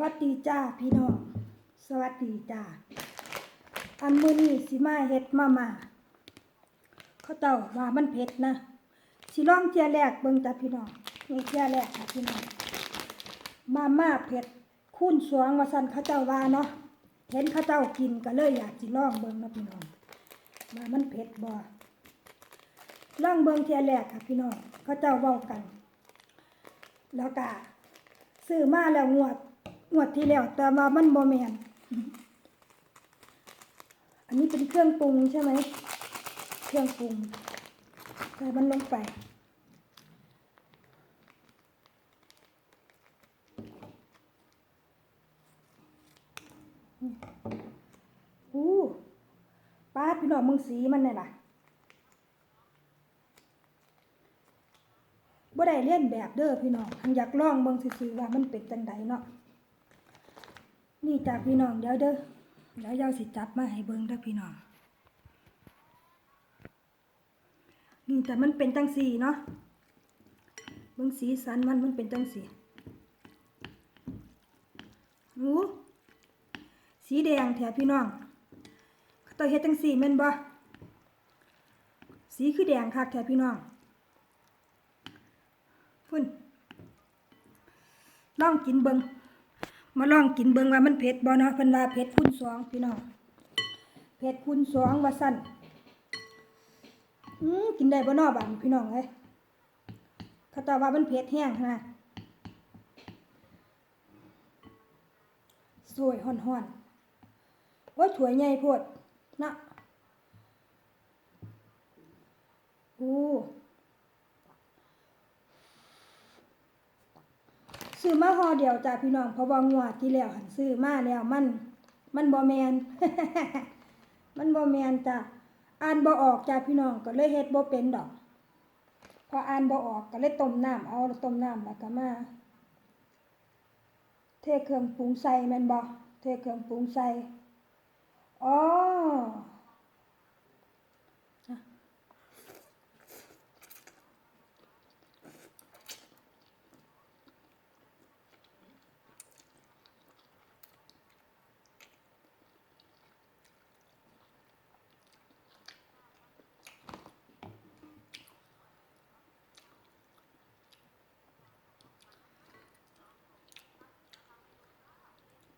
วัสดีจ้าพี่น้อง สวัสดีจ้า อันมือนี้สิมาเฮ็ดมามาเขาเจ้าว่ามันเผ็ดนะสิลองเที่ยแรกเบิ่งจ้าพี่น้องนี่เที่ยแรกค่ะพี่น้อง มาม่าเผ็ดคูณสวงว่าซั่นเขาเจ้าว่าเนาะ เห็นเขาเจ้ากินก็เลยอยากสิลองเบิ่งนาะพี่น้องว่ามันเผ็ดบ่ลองเบิ่งเทียแรกค่ะพี่น้องเขาเจ้าเว้ากัน แล้วก็ซื้อมาแล้วงวด งวดที่แล้ว แต่ว่ามันบ่แมนอันนี้เป็นเครื่องปรุงใช่ไหม เครื่องปรุงใส่มันลงไป อู้ป้าพี่น้องมึงสีมันเนี่ยล่ะบ่ได้เล่นแบบเด้อพี่น้องทังอยากลองเบิ่งซื่อๆว่ามันเป็นจังไดเนาะ นี่จ้าพี่น้องเดี๋ยวเด้อเดี๋ยวยาวสิจับมาให้เบิ่งเด้อพี่น้อง นี่แต่มันเป็นจังสีเนาะเบิ่งสีสันมันมันเป็นจังสีโอ้สีแดงแถวพี่น้องเขาต้อเฮ็ดจังสีแม่นบ่สีคือแดงคักแถวพี่น้องพุ่นลองกินเบิ่ง มาลองกินเบิ่งว่ามันเผ็ดบ่เนาะเพิ่นว่าเผ็ดคูณสองพี่น้องเผ็ดคูณสองว่าซั่นอืมกินได้บ่เนาะบาดนี้พี่น้องเอ้ยเขาตาว่ามันเผ็ดแห้งนะสวยฮ้อนๆโอ้ยถ้วใหญ่โพดเนาะโอ้ ซื้อมาห่อเดียวจ้าพี่น้องเพราะว่างวดที่แล้วหันซื้อมาแล้วมัน มันบ่แมนมันบ่แมนจ้ะอ่านบ่ออกจ้าพี่น้องก็เลยเฮ็ดบ่เป็นดอก พออ่านบ่ออกก็เลยต้มน้ำเอาต้มน้ำแล้วก็มาเทเครื่องปรุงใส่แม่นบ่เทเครื่องปรุงใส่อ๋อ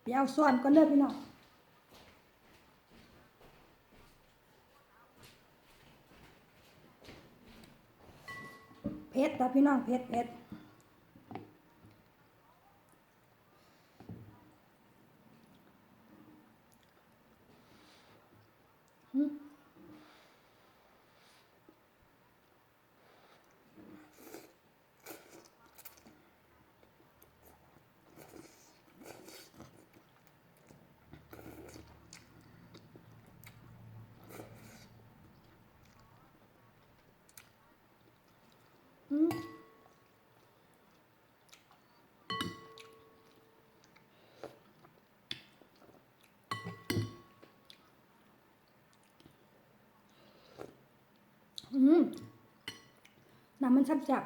ไปเอาส่วนก่อนเด้อพี่น้องเผ็ดจ้ะพี่น้องเพชรเพชรอืมอืม น้ำมันชับจับ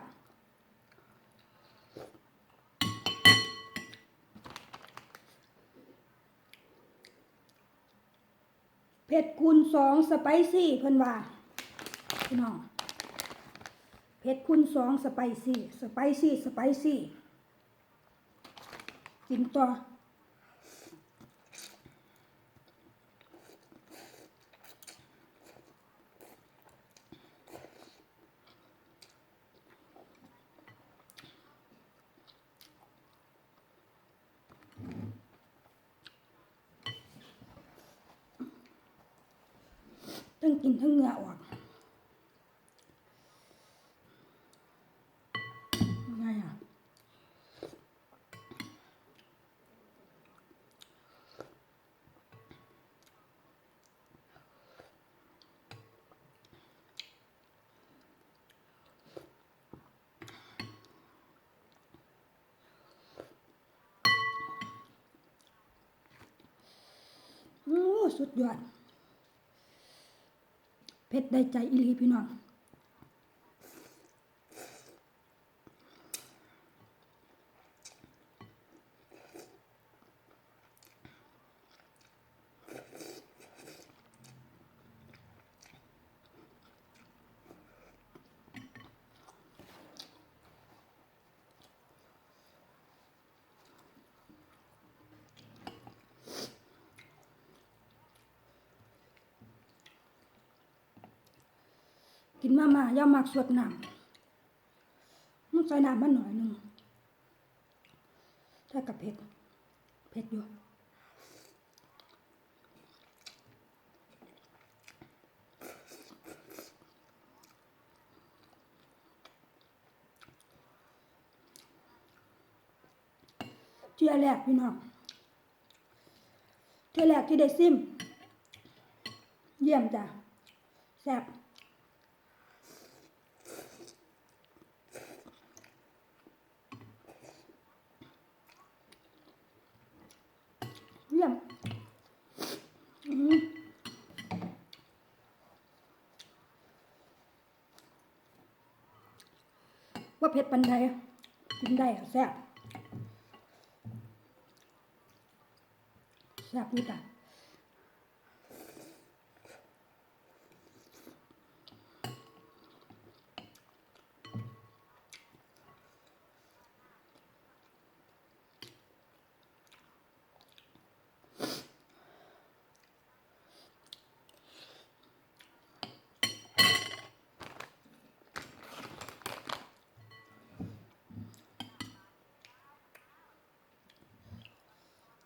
เผ็ดคูณสองสไปซี่เพิ่นว่าพี่น้องเผ็ดคูณสองสไปซี่สไปซี่สไปซี่กินต่อ ทั้ งกินทั้งเหงื่อออกไงอะโอ้สุดยอด เพชรได้ใจอิลีพี่น้อง กินมามาย่ามักสวดน้ำมันใส่น้ำมันหน่อยหนึ่งถ้ากับเผ็ด เผ็ดอยู่เที่ยแรกพี่น้องเที่ยแรกที่ได้ซิม เยี่ยมจ้ะแซ่บเยี่ยมอืมว่า เผ็ดปันไดกินได้อะแซ่บแซ่บนี่จ้ะ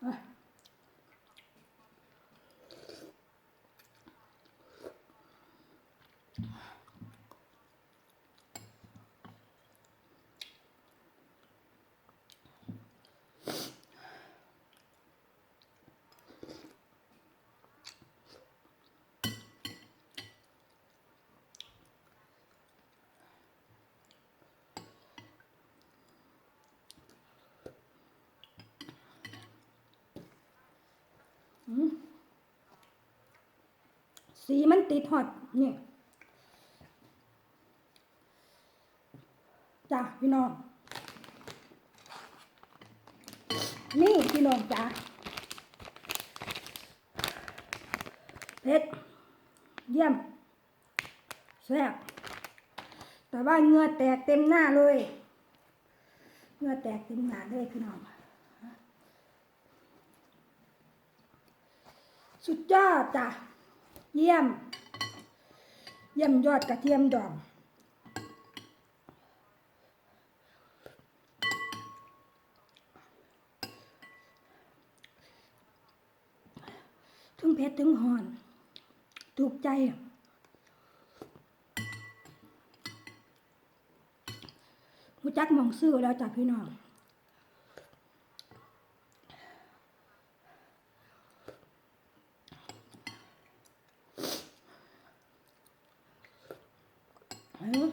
อะอืม สีมันติดหอดนี่จ้ะพี่น้อง นี่พี่น้องจ้ะเผ็ดเยี่ยมแซ่บแต่ว่าเงือแตกเต็มหน้าเลยเงือแตกเต็มหน้าเลยพี่น้องสุดยอดจ้ะ เยี่ยม เยี่ยมยอดกระเทียมดองถึงเผ็ดถึงหอน ถูกใจ หูจักมองซื้อแล้วจ้ะพี่น้อง เอ้ย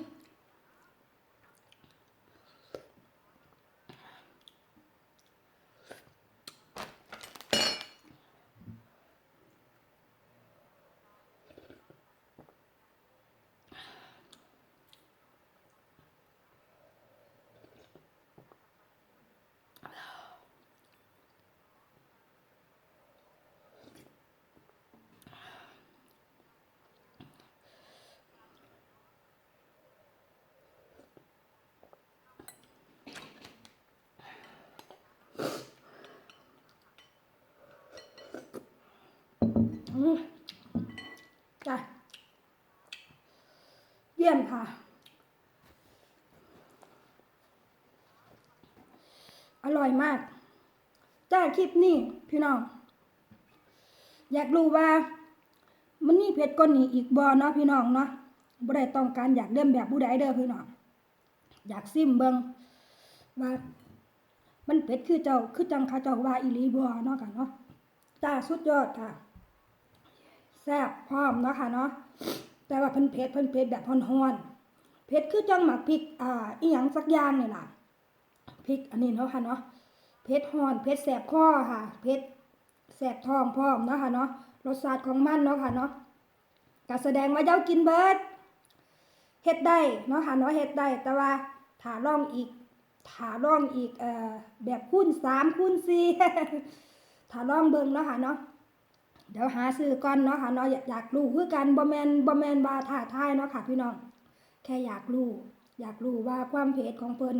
อืมจ้ะเยี่ยมค่ะ อร่อยมากจ้าคลิปนี้พี่น้อง อยากรู้ว่ามันนี่เผ็ดก้นนี้อีกบอเนาะพี่น้องเนาะบ่ได้ต้องการอยากเล่มแบบผู้ใดเด้อพี่น้อง อยากซิมเบิงว่ามันเผ็ดคือเจ้าคือจังเขาเจ้าว่าอีหลีบอเนาะกันเนาะจ้าสุดยอดค่ะ แซ่บพร้อมเนาะค่ะเนาะแต่ว่าเพิ่นเผ็ดเพิ่นเผ็ดแบบฮ้อนๆเผ็ดคือจังหมักพริกอ่าอีหยังสักอย่างนี่ล่ะพริกอันนี้เนาะค่ะเนาะเผ็ดฮ้อนเผ็ดแสบคอค่ะเผ็ดแสบท้องพร้อมเนาะค่ะเนาะรสชาติของมันเนาะค่ะเนาะก็แสดงว่าเจ้ากินเบิดเฮ็ดได้เนาะค่ะเนาะเฮ็ดได้แต่ว่าถ้าลองอีกถ้าลองอีกเอ่อแบบคูณ3คูณ4ถ้าลองเบิ่งเนาะค่ะเนาะ เดี๋ยวหาซื้อก่อนเนาะค่ะเนาะอยากอยากรู้คือกันบ่แมนบ่แมนว่าท่าทายเนาะค่ะ พี่น้องแค่อยากรู้อยากรู้ว่าความเผ็ดของเพิ่น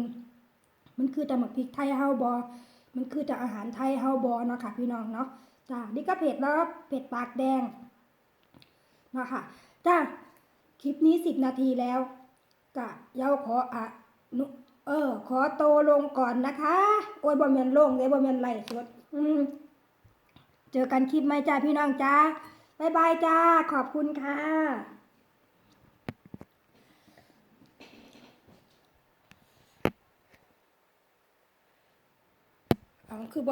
มันคือจะหมักพริกไทยเฮาบ่มันคือจะอาหารไทยเฮาบ่เนาะค่ะ พี่น้องเนาะจ้านี่ก็เผ็ดแล้วเผ็ดปากแดงเนาะค่ะจ้าคลิปนี้สิบนาทีแล้วกะเย้าขออะนุเออ ขอโตลงก่อนนะคะ โอ้ยบ่แมนลงเลยบ่แมนไล่สด อืม เจอกันคลิปไหมจ้าพี่น้องจ้าบ๊ายบายจ้า ขอบคุณค่ะเอาคือบ